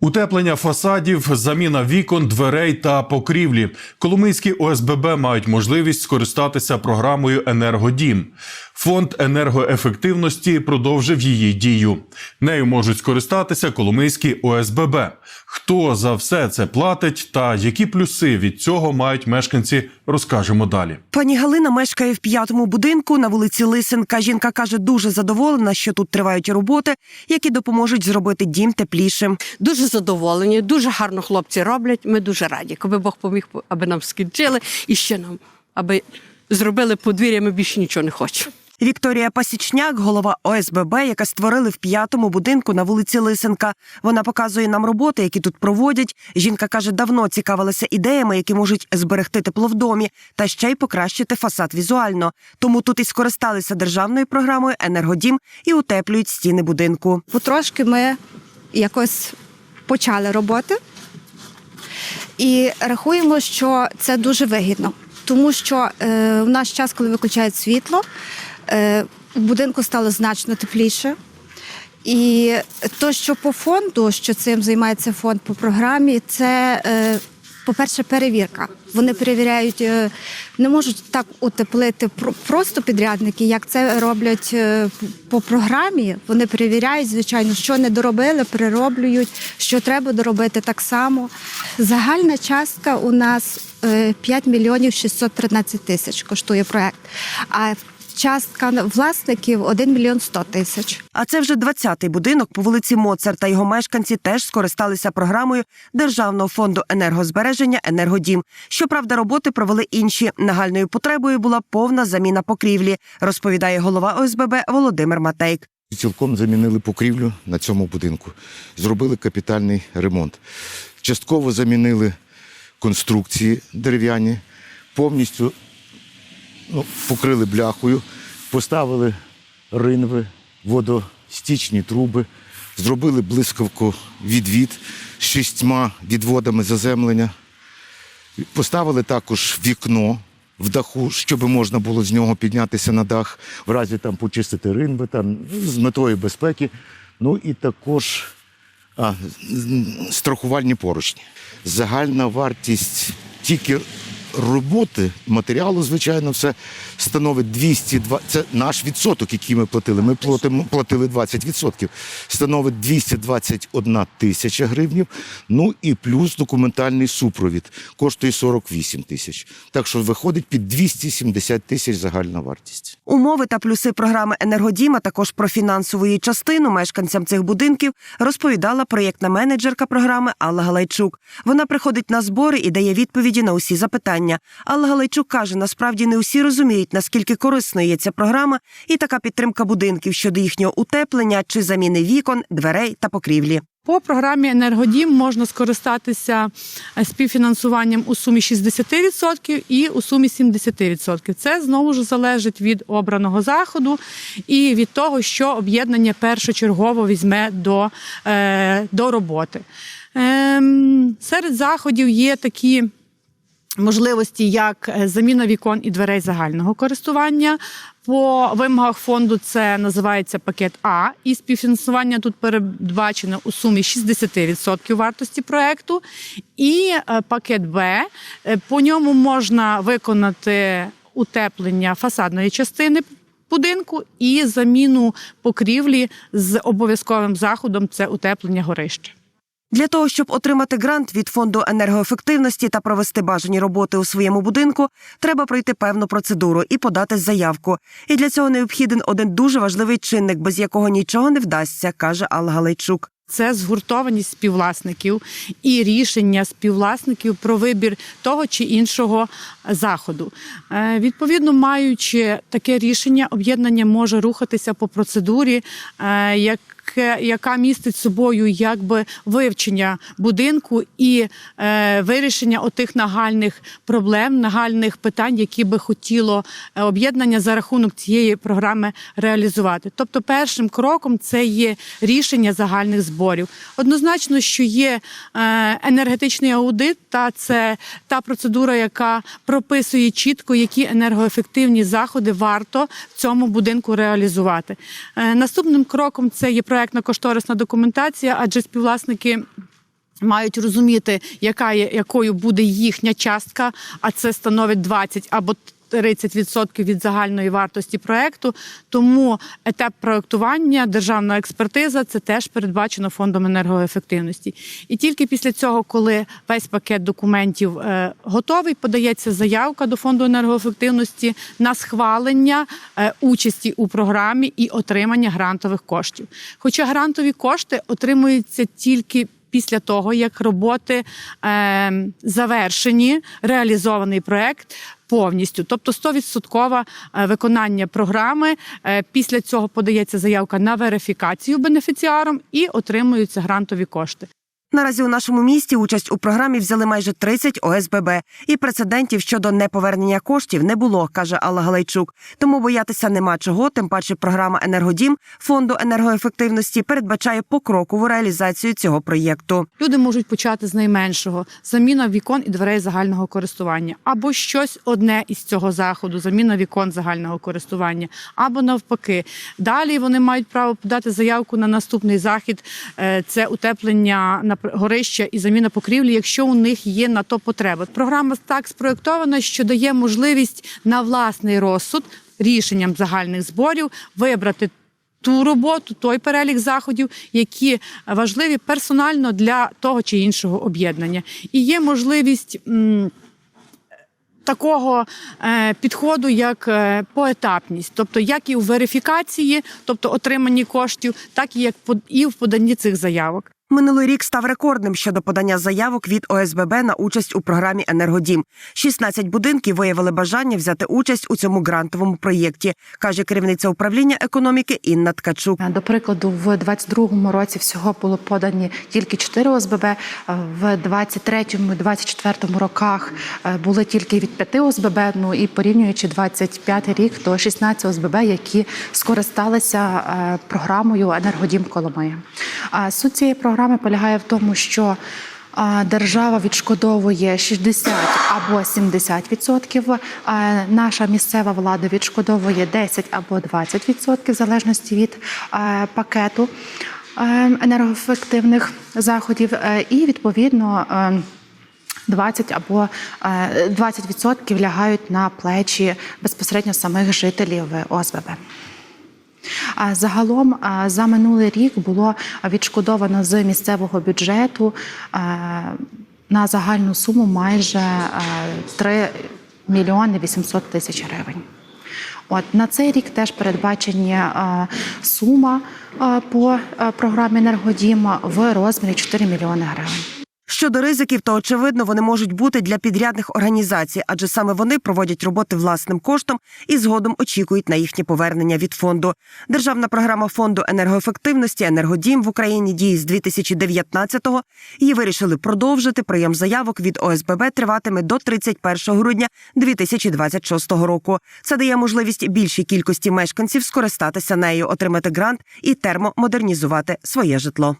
Утеплення фасадів, заміна вікон, дверей та покрівлі. Коломийські ОСББ мають можливість скористатися програмою Енергодім. Фонд енергоефективності продовжив її дію. Нею можуть скористатися Коломийські ОСББ. Хто за все це платить та які плюси від цього мають мешканці, розкажемо далі. Пані Галина мешкає в п'ятому будинку на вулиці Лисенка. Жінка каже, дуже задоволена, що тут тривають роботи, які допоможуть зробити дім теплішим. Дуже задоволені, дуже гарно хлопці роблять. Ми дуже раді. Коби Бог поміг, аби нам скінчили і ще нам, аби зробили подвір'я, ми більше нічого не хочемо. Вікторія Пасічняк, голова ОСББ, яка створили в п'ятому будинку на вулиці Лисенка. Вона показує нам роботи, які тут проводять. Жінка каже, давно цікавилася ідеями, які можуть зберегти тепло в домі та ще й покращити фасад візуально. Тому тут і скористалися державною програмою Енергодім і утеплюють стіни будинку. потрошки ми якось почали роботи і рахуємо, що це дуже вигідно, тому що е, в наш час, коли виключають світло, е, в будинку стало значно тепліше. І то, що по фонду, що цим займається фонд по програмі, це, е, по-перше, перевірка. Вони перевіряють, е, не можуть так утеплити про- просто підрядники, як це роблять е, по програмі. Вони перевіряють, звичайно, що не доробили, перероблюють, що треба доробити так само. Загальна частка у нас е, 5 мільйонів 613 тисяч коштує проект. А частка власників 1 мільйон 100 тисяч. А це вже 20-й будинок по вулиці Моцарта. Його мешканці теж скористалися програмою Державного фонду енергозбереження Енергодім. Щоправда, роботи провели інші. Нагальною потребою була повна заміна покрівлі, розповідає голова ОСББ Володимир Матейк. Цілком замінили покрівлю на цьому будинку, зробили капітальний ремонт. Частково замінили конструкції дерев'яні, повністю ну, покрили бляхою, поставили ринви, водостічні труби, зробили блискавку відвід з шістьма відводами заземлення. Поставили також вікно в даху, щоб можна було з нього піднятися на дах, в разі там почистити ринви там, з метою безпеки. Ну і також а, страхувальні поручні. Загальна вартість тільки роботи, матеріалу, звичайно, все становить 202, це наш відсоток, який ми платили. Ми платимо, платили 20%. Становить 221 тисяча гривнів. Ну і плюс документальний супровід коштує 48 тисяч. Так що виходить під 270 тисяч загальна вартість. Умови та плюси програми Енергодім, а також про фінансову її частину мешканцям цих будинків розповідала проєктна менеджерка програми Алла Галайчук. Вона приходить на збори і дає відповіді на усі запитання. Алла Галайчук каже, насправді не усі розуміють, наскільки корисною є ця програма і така підтримка будинків щодо їхнього утеплення чи заміни вікон, дверей та покрівлі. По програмі Енергодім можна скористатися е, співфінансуванням у сумі 60% і у сумі 70%. Це знову ж залежить від обраного заходу і від того, що об'єднання першочергово візьме до, е, до роботи. Ем, серед заходів є такі. Можливості як е, заміна вікон і дверей загального користування. По вимогах фонду це називається пакет А, і співфінансування тут передбачено у сумі 60% вартості проекту. І е, пакет Б е, по ньому можна виконати утеплення фасадної частини. Будинку і заміну покрівлі з обов'язковим заходом це утеплення горища. Для того, щоб отримати грант від фонду енергоефективності та провести бажані роботи у своєму будинку, треба пройти певну процедуру і подати заявку. І для цього необхіден один дуже важливий чинник, без якого нічого не вдасться, каже Алла Галайчук. Це згуртованість співвласників і рішення співвласників про вибір того чи іншого заходу. Е, Відповідно, маючи таке рішення, об'єднання може рухатися по процедурі, е, яке- яка містить собою якби вивчення будинку і е, вирішення отих нагальних проблем, нагальних питань, які би хотіло е, об'єднання за рахунок цієї програми реалізувати. Тобто, першим кроком це є рішення загальних зборів. Однозначно, що є е, енергетичний аудит, та це та процедура, яка прописує чітко, які енергоефективні заходи варто в цьому будинку реалізувати. Е, Наступним кроком це є проектна кошторисна документація, адже співвласники Мають розуміти, яка є, якою буде їхня частка, а це становить 20 або 30% від загальної вартості проекту. Тому етап проектування, державна експертиза це теж передбачено фондом енергоефективності. І тільки після цього, коли весь пакет документів е, готовий, подається заявка до фонду енергоефективності на схвалення е, участі у програмі і отримання грантових коштів. Хоча грантові кошти отримуються тільки після того, як роботи е, завершені, реалізований проект повністю, тобто 100% е, виконання програми. Е, Після цього подається заявка на верифікацію бенефіціаром і отримуються грантові кошти. Наразі у нашому місті участь у програмі взяли майже 30 ОСББ, і прецедентів щодо неповернення коштів не було, каже Алла Галайчук. Тому боятися нема чого. Тим паче, програма Енергодім фонду енергоефективності передбачає покрокову реалізацію цього проєкту. Люди можуть почати з найменшого заміна вікон і дверей загального користування, або щось одне із цього заходу, заміна вікон загального користування, або навпаки. Далі вони мають право подати заявку на наступний захід. е, Це утеплення на горища і заміна покрівлі, якщо у них є на то потреба. Програма так спроєктована, що дає можливість на власний розсуд рішенням загальних зборів вибрати ту роботу, той перелік заходів, які важливі персонально для того чи іншого об'єднання. І є можливість. Такого е, підходу, як е, поетапність, тобто як і у верифікації, тобто отриманні коштів, так і як і в поданні цих заявок. Минулий рік став рекордним щодо подання заявок від ОСББ на участь у програмі Енергодім. 16 будинків виявили бажання взяти участь у цьому грантовому проєкті, каже керівниця управління економіки Інна Ткачук. До прикладу, в 22-му році всього було подані тільки 4 ОСББ. В 23-му, 24-му роках е, були тільки від 5 ОСББ. Ну і порівнюючи 25-й рік, то 16 ОСББ, які скористалися е, програмою Енергодім Коломия. Суть цієї програми полягає в тому, що Держава відшкодовує 60 або 70%, Наша місцева влада відшкодовує 10 або 20% в залежності від е, пакету е, енергоефективних заходів. Е, І відповідно. е, 20 або е, 20% лягають на плечі безпосередньо самих жителів ОСББ. Загалом за минулий рік було відшкодовано з місцевого бюджету на загальну суму майже а, 3 мільйони 800 тисяч гривень. От на цей рік теж передбачені а, сума а, по програмі Енергодім в розмірі 4 мільйони гривень. Щодо ризиків, то очевидно вони можуть бути для підрядних організацій, адже саме вони проводять роботи власним коштом і згодом очікують на їхнє повернення від фонду. Державна програма фонду енергоефективності Енергодім в Україні діє з 2019-го. Її вирішили продовжити. Прийом заявок від ОСББ триватиме до 31 грудня 2026 року. Це дає можливість більшій кількості мешканців скористатися нею, отримати грант і термомодернізувати своє житло.